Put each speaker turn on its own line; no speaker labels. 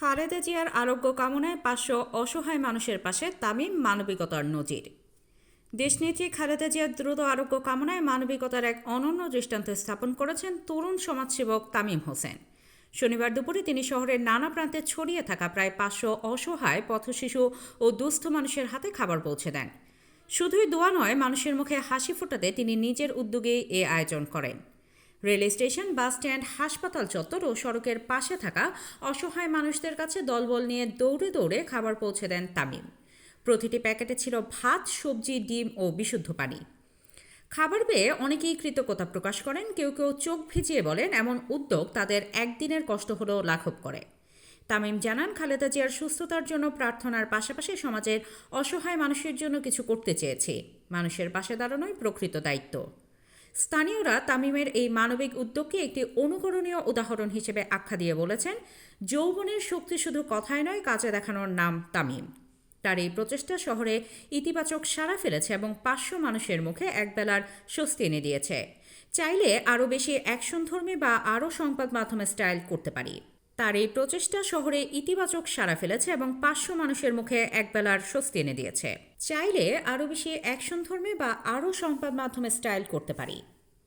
খালেদা জিয়ার আরোগ্য কামনায় পাঁচশো অসহায় মানুষের পাশে তামিম মানবিকতার নজির। দেশনেত্রী খালেদা জিয়ার দ্রুত আরোগ্য কামনায় মানবিকতার এক অনন্য দৃষ্টান্ত স্থাপন করেছেন তরুণ সমাজসেবক তামিম হোসেন। শনিবার দুপুরে তিনি শহরের নানা প্রান্তে ছড়িয়ে থাকা প্রায় পাঁচশো অসহায় পথশিশু ও দুস্থ মানুষের হাতে খাবার পৌঁছে দেন। শুধুই দোয়া নয়, মানুষের মুখে হাসি ফোটাতে তিনি নিজের উদ্যোগেই এ আয়োজন করেন। রেল স্টেশন, বাস স্ট্যান্ড, হাসপাতাল চত্বর ও সড়কের পাশে থাকা অসহায় মানুষদের কাছে দলবল নিয়ে দৌড়ে দৌড়ে খাবার পৌঁছে দেন তামিম। প্রতিটি প্যাকেটে ছিল ভাত, সবজি, ডিম ও বিশুদ্ধ পানি। খাবার পেয়ে অনেকেই কৃতজ্ঞতা প্রকাশ করেন। কেউ কেউ চোখ ভিজিয়ে বলেন, এমন উদ্যোগ তাদের একদিনের কষ্ট হলেও লাঘব করে। তামিম জানান, খালেদা জিয়ার সুস্থতার জন্য প্রার্থনার পাশাপাশি সমাজের অসহায় মানুষের জন্য কিছু করতে চেয়েছি। মানুষের পাশে দাঁড়ানোই প্রকৃত দায়িত্ব। স্থানীয়রা তামিমের এই মানবিক উদ্যোগকে একটি অনুকরণীয় উদাহরণ হিসেবে আখ্যা দিয়ে বলেছেন, যৌবনের শক্তি শুধু কথায় নয়, কাজে দেখানোর নাম তামিম। তার এই প্রচেষ্টা শহরে ইতিবাচক সাড়া ফেলেছে এবং পাঁচশো মানুষের মুখে একবেলার স্বস্তি এনে দিয়েছে। চাইলে আরও বেশি অ্যাকশনধর্মী বা আরও সংবাদ মাধ্যমে স্টাইল করতে পারি। তার এই প্রচেষ্টা শহরে ইতিবাচক সাড়া ফেলেছে এবং পাঁচশো মানুষের মুখে একবেলার স্বস্তি এনে দিয়েছে। চাইলে আরও বেশি অ্যাকশন ধর্মে বা আরও সংবাদ মাধ্যমে স্টাইল করতে পারি।